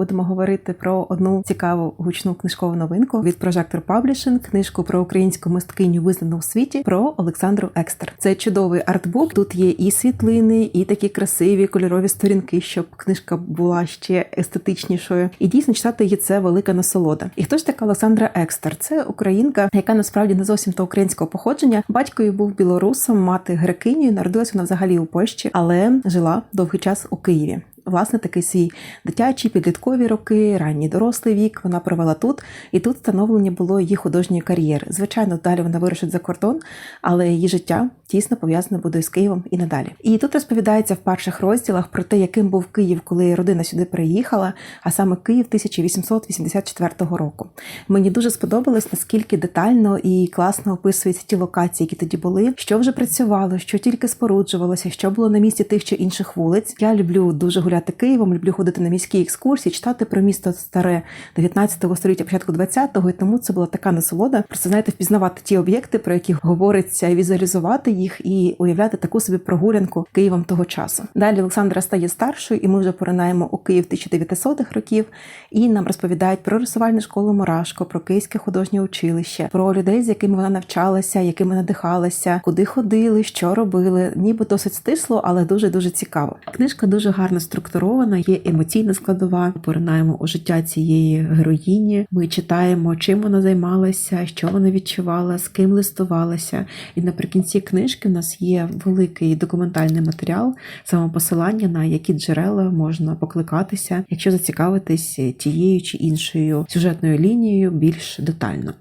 будемо говорити про одну цікаву гучну книжкову новинку від Projector Publishing, книжку про українську мисткиню, визнану в світі, про Олександру Екстер. Це чудовий артбук. Тут є і світлини, і такі красиві кольорові сторінки, щоб книжка була ще естетичнішою. І дійсно читати її це велика насолода. І хто ж така Олександра Екстер? Це українка, яка насправді не зовсім то українського походження. Батько її був білорусом, мати грекинею. Народилася вона взагалі у Польщі, але жила довгий час у Києві. Власне, такий свій дитячі, підліткові роки, ранній дорослий вік вона провела тут, і тут встановлення було її художньої кар'єри. Звичайно, далі вона вирушить за кордон, але її життя тісно пов'язане буде з Києвом і надалі. І тут розповідається в перших розділах про те, яким був Київ, коли родина сюди приїхала, а саме Київ 1884 року. Мені дуже сподобалось, наскільки детально і класно описуються ті локації, які тоді були, що вже працювало, що тільки споруджувалося, що було на місці тих чи інших вулиць. Я люблю дуже гуляти Києвом, люблю ходити на міські екскурсії, читати про місто старе 19 століття, початку 20-го, і тому це була така насолода. Просто знаєте, впізнавати ті об'єкти, про які говориться, візуалізувати їх і уявляти таку собі прогулянку Києвом того часу. Далі Олександра стає старшою, і ми вже поринаємо у Київ 1900-х років, і нам розповідають про рисувальну школу Мурашко, про Київське художнє училище, про людей, з якими вона навчалася, якими надихалася, куди ходили, що робили. Ніби досить стисло, але дуже дуже цікаво. Книжка дуже гарно структурована, є емоційна складова. Поринаємо у життя цієї героїні. Ми читаємо, чим вона займалася, що вона відчувала, з ким листувалася. І наприкінці книжки в нас є великий документальний матеріал, самопосилання на які джерела можна покликатися, якщо зацікавитись тією чи іншою сюжетною лінією більш детально.